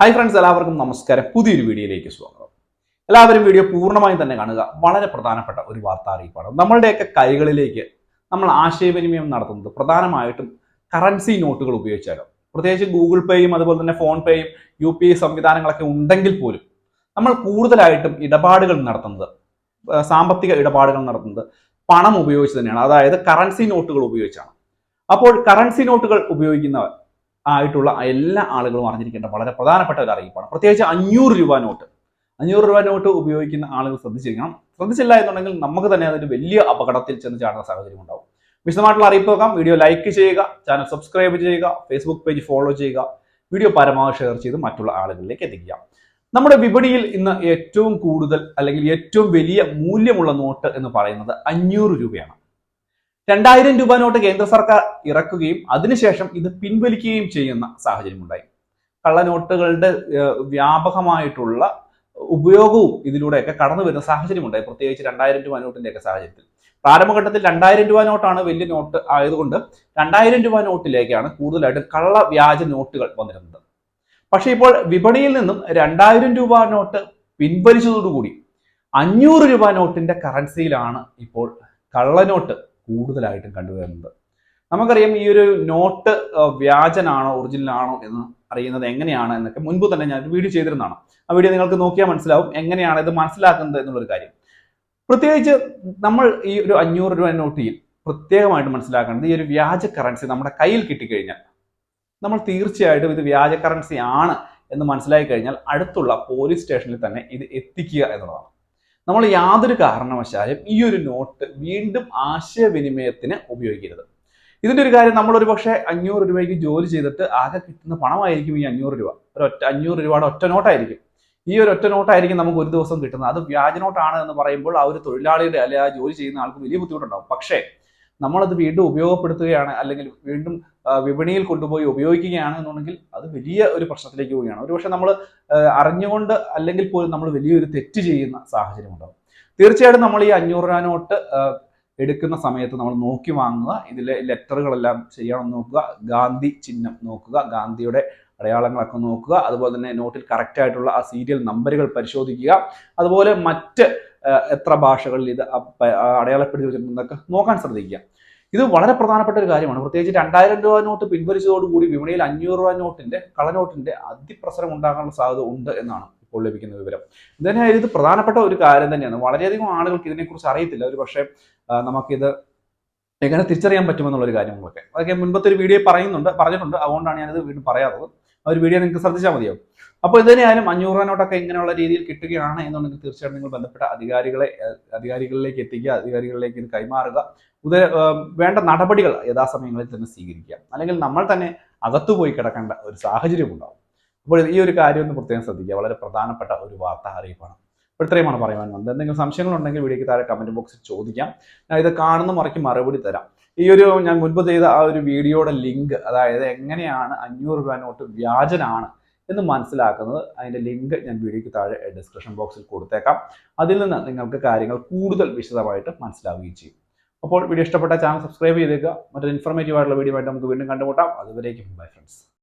Hi friends എല്ലാവർക്കും നമസ്കാരം. പുതിയൊരു വീഡിയോയിലേക്ക് സ്വാഗതം. എല്ലാവരും വീഡിയോ പൂർണമായും തന്നെ കാണുക. വളരെ പ്രധാനപ്പെട്ട ഒരു വാർത്താ അറിയിപ്പാണ്. നമ്മളുടെയൊക്കെ കൈകളിലേക്ക് നമ്മൾ ആശയവിനിമയം നടത്തുന്നത് പ്രധാനമായിട്ടും കറൻസി നോട്ടുകൾ ഉപയോഗിച്ചാലോ പ്രത്യേകിച്ച് ഗൂഗിൾ പേയും അതുപോലെ തന്നെ ഫോൺ പേയും യു പി ഐ സംവിധാനങ്ങളൊക്കെ ഉണ്ടെങ്കിൽ പോലും നമ്മൾ കൂടുതലായിട്ടും ഇടപാടുകൾ നടത്തുന്നത് സാമ്പത്തിക ഇടപാടുകൾ നടത്തുന്നത് പണം ഉപയോഗിച്ച് തന്നെയാണ്. അതായത് കറൻസി നോട്ടുകൾ ഉപയോഗിച്ചാണ്. അപ്പോൾ കറൻസി നോട്ടുകൾ ഉപയോഗിക്കുന്നവർ ആയിട്ടുള്ള എല്ലാ ആളുകളും അറിഞ്ഞിരിക്കേണ്ട വളരെ പ്രധാനപ്പെട്ട ഒരു അറിയിപ്പാണ്. പ്രത്യേകിച്ച് അഞ്ഞൂറ് രൂപ നോട്ട്. അഞ്ഞൂറ് രൂപ നോട്ട് ഉപയോഗിക്കുന്ന ആളുകൾ ശ്രദ്ധിച്ചിരിക്കണം. ശ്രദ്ധിച്ചില്ല എന്നുണ്ടെങ്കിൽ നമുക്ക് തന്നെ അതൊരു വലിയ അപകടത്തിൽ ചെന്ന് ചാടുന്ന സാഹചര്യം ഉണ്ടാവും. വിശദമായിട്ടുള്ള അറിയിപ്പ് നോക്കാം. വീഡിയോ ലൈക്ക് ചെയ്യുക ചാനൽ സബ്സ്ക്രൈബ് ചെയ്യുക ഫേസ്ബുക്ക് പേജ് ഫോളോ ചെയ്യുക വീഡിയോ പരമാവധി ഷെയർ ചെയ്ത് മറ്റുള്ള ആളുകളിലേക്ക് എത്തിക്കുക. നമ്മുടെ വിപണിയിൽ ഇന്ന് ഏറ്റവും കൂടുതൽ അല്ലെങ്കിൽ ഏറ്റവും വലിയ മൂല്യമുള്ള നോട്ട് എന്ന് പറയുന്നത് അഞ്ഞൂറ് രൂപയാണ്. രണ്ടായിരം രൂപ നോട്ട് കേന്ദ്ര സർക്കാർ ഇറക്കുകയും അതിനുശേഷം ഇത് പിൻവലിക്കുകയും ചെയ്യുന്ന സാഹചര്യമുണ്ടായി. കള്ളനോട്ടുകളുടെ വ്യാപകമായിട്ടുള്ള ഉപയോഗവും ഇതിലൂടെയൊക്കെ കടന്നു വരുന്ന സാഹചര്യമുണ്ടായി. പ്രത്യേകിച്ച് രണ്ടായിരം രൂപ നോട്ടിന്റെ ഒക്കെ സാഹചര്യത്തിൽ. പ്രാരംഭഘട്ടത്തിൽ രണ്ടായിരം രൂപ നോട്ടാണ് വലിയ നോട്ട് ആയതുകൊണ്ട് രണ്ടായിരം രൂപ നോട്ടിലേക്കാണ് കൂടുതലായിട്ട് കള്ള വ്യാജ നോട്ടുകൾ വന്നിരുന്നത്. പക്ഷേ ഇപ്പോൾ വിപണിയിൽ നിന്നും രണ്ടായിരം രൂപ നോട്ട് പിൻവലിച്ചതോടുകൂടി അഞ്ഞൂറ് രൂപ നോട്ടിന്റെ കറൻസിയിലാണ് ഇപ്പോൾ കള്ളനോട്ട് കൂടുതലായിട്ടും കണ്ടുവരുന്നത്. നമുക്കറിയാം ഈ ഒരു നോട്ട് വ്യാജനാണോ ഒറിജിനൽ ആണോ എന്ന് അറിയുന്നത് എങ്ങനെയാണ് എന്നൊക്കെ മുൻപ് തന്നെ ഞാൻ വീഡിയോ ചെയ്തിരുന്നതാണ്. ആ വീഡിയോ നിങ്ങൾക്ക് നോക്കിയാൽ മനസ്സിലാവും എങ്ങനെയാണ് ഇത് മനസ്സിലാക്കുന്നത് എന്നുള്ളൊരു കാര്യം. പ്രത്യേകിച്ച് നമ്മൾ ഈ ഒരു അഞ്ഞൂറ് രൂപ നോട്ടിയിൽ പ്രത്യേകമായിട്ട് മനസ്സിലാക്കേണ്ടത് ഈ ഒരു വ്യാജ കറൻസി നമ്മുടെ കയ്യിൽ കിട്ടിക്കഴിഞ്ഞാൽ നമ്മൾ തീർച്ചയായിട്ടും ഇത് വ്യാജ കറൻസി ആണ് എന്ന് മനസ്സിലാക്കി കഴിഞ്ഞാൽ അടുത്തുള്ള പോലീസ് സ്റ്റേഷനിൽ തന്നെ ഇത് എത്തിക്കുക എന്നുള്ളതാണ്. നമ്മൾ യാതൊരു കാരണവശാലും ഈ ഒരു നോട്ട് വീണ്ടും ആശയവിനിമയത്തിന് ഉപയോഗിക്കരുത്. ഇതിന്റെ ഒരു കാര്യം നമ്മൾ ഒരു പക്ഷേ അഞ്ഞൂറ് രൂപയ്ക്ക് ജോലി ചെയ്തിട്ട് ആകെ കിട്ടുന്ന പണമായിരിക്കും ഈ അഞ്ഞൂറ് രൂപ. ഒരു ഒറ്റ അഞ്ഞൂറ് രൂപയുടെ ഒറ്റ നോട്ടായിരിക്കും. ഈ ഒരു ഒറ്റ നോട്ടായിരിക്കും നമുക്ക് ഒരു ദിവസം കിട്ടുന്നത്. അത് വ്യാജ നോട്ടാണ് എന്ന് പറയുമ്പോൾ ആ ഒരു തൊഴിലാളിയുടെ അല്ലെങ്കിൽ ആ ജോലി ചെയ്യുന്ന ആൾക്ക് വലിയ ബുദ്ധിമുട്ടുണ്ടാവും. പക്ഷേ നമ്മളത് വീണ്ടും ഉപയോഗപ്പെടുത്തുകയാണ് അല്ലെങ്കിൽ വീണ്ടും വിപണിയിൽ കൊണ്ടുപോയി ഉപയോഗിക്കുകയാണ് എന്നുണ്ടെങ്കിൽ അത് വലിയ ഒരു പ്രശ്നത്തിലേക്ക് പോവുകയാണ്. ഒരുപക്ഷെ നമ്മൾ അറിഞ്ഞുകൊണ്ട് അല്ലെങ്കിൽ പോലും നമ്മൾ വലിയൊരു തെറ്റ് ചെയ്യുന്ന സാഹചര്യം ഉണ്ടാവും. തീർച്ചയായിട്ടും നമ്മൾ ഈ അഞ്ഞൂറ് രൂപ നോട്ട് എടുക്കുന്ന സമയത്ത് നമ്മൾ നോക്കി വാങ്ങുക. ഇതിലെ ലെറ്ററുകളെല്ലാം ശരിയാണെന്ന് നോക്കുക. ഗാന്ധി ചിഹ്നം നോക്കുക. ഗാന്ധിയുടെ അടയാളങ്ങളൊക്കെ നോക്കുക. അതുപോലെ തന്നെ നോട്ടിൽ കറക്റ്റ് ആയിട്ടുള്ള ആ സീരിയൽ നമ്പറുകൾ പരിശോധിക്കുക. അതുപോലെ മറ്റ് എത്ര ഭാഷകളിൽ ഇത് അടയാളപ്പെടുത്തി വെച്ചിട്ടുണ്ടെന്നൊക്കെ നോക്കാൻ ശ്രദ്ധിക്കുക. ഇത് വളരെ പ്രധാനപ്പെട്ട ഒരു കാര്യമാണ്. പ്രത്യേകിച്ച് രണ്ടായിരം രൂപ നോട്ട് പിൻവലിച്ചതോടുകൂടി വിപണിയിൽ അഞ്ഞൂറ് രൂപ നോട്ടിന്റെ കള്ളനോട്ടിന്റെ അതിപ്രസരം ഉണ്ടാകാനുള്ള സാധ്യത ഉണ്ട് എന്നാണ് ഇപ്പോൾ ലഭിക്കുന്ന വിവരം. ഇതന്നെ ഇത് പ്രധാനപ്പെട്ട ഒരു കാര്യം തന്നെയാണ്. വളരെയധികം ആളുകൾക്ക് ഇതിനെക്കുറിച്ച് അറിയത്തില്ല. ഒരു പക്ഷേ നമുക്കിത് എങ്ങനെ തിരിച്ചറിയാൻ പറ്റുമെന്നുള്ള ഒരു കാര്യങ്ങളൊക്കെ അതൊക്കെ മുൻപത്തെ ഒരു വീഡിയോ പറയുന്നുണ്ട് പറഞ്ഞിട്ടുണ്ട്. അതുകൊണ്ടാണ് ഞാനിത് വീണ്ടും പറയാത്തത്. ആ ഒരു വീഡിയോ നിങ്ങൾക്ക് ശ്രദ്ധിച്ചാൽ മതിയാവും അപ്പോൾ ഇതിനായാലും അഞ്ഞൂറ് രൂപ നോട്ടൊക്കെ ഇങ്ങനെയുള്ള രീതിയിൽ കിട്ടുകയാണ് എന്നുണ്ടെങ്കിൽ തീർച്ചയായിട്ടും നിങ്ങൾ ബന്ധപ്പെട്ട അധികാരികളെ അധികാരികളിലേക്ക് എത്തിക്കുക അധികാരികളിലേക്ക് ഇത് കൈമാറുക. വേണ്ട നടപടികൾ യഥാസമയങ്ങളിൽ തന്നെ സ്വീകരിക്കുക. അല്ലെങ്കിൽ നമ്മൾ തന്നെ അകത്തു പോയി കിടക്കേണ്ട ഒരു സാഹചര്യം ഉണ്ടാവും. അപ്പോൾ ഈ ഒരു കാര്യം ഒന്ന് പ്രത്യേകം ശ്രദ്ധിക്കുക. വളരെ പ്രധാനപ്പെട്ട ഒരു വാർത്താ അറിയിപ്പാണ്. അപ്പോൾ ഇത്രയുമാണ് പറയുവാൻ വന്നത് എന്തെങ്കിലും സംശയങ്ങളുണ്ടെങ്കിൽ വീഡിയോയ്ക്ക് താഴെ കമന്റ് ബോക്സിൽ ചോദിക്കാം. ഞാൻ ഇത് കാണുന്ന മുറയ്ക്ക് മറുപടി തരാം. ഈ ഒരു ഞാൻ മുൻപ് ചെയ്ത ആ ഒരു വീഡിയോയുടെ ലിങ്ക് അതായത് എങ്ങനെയാണ് അഞ്ഞൂറ് രൂപ നോട്ട് വ്യാജനാണ് എന്ന് മനസ്സിലാക്കുന്നത് അതിന്റെ ലിങ്ക് ഞാൻ വീഡിയോയ്ക്ക് താഴെ ഡിസ്ക്രിപ്ഷൻ ബോക്സിൽ കൊടുത്തേക്കാം. അതിൽ നിന്ന് നിങ്ങൾക്ക് കാര്യങ്ങൾ കൂടുതൽ വിശദമായിട്ട് മനസ്സിലാവുകയും ചെയ്യും. അപ്പോൾ വീഡിയോ ഇഷ്ടപ്പെട്ട ചാനൽ സബ്സ്ക്രൈബ് ചെയ്തേക്കുക. മറ്റൊരു ഇൻഫർമേറ്റീവ് ആയിട്ടുള്ള വീഡിയോ ആയിട്ട് നമുക്ക് വീണ്ടും കണ്ടുമുട്ടാം. അതുവരേക്കും ബൈ ഫ്രണ്ട്സ്.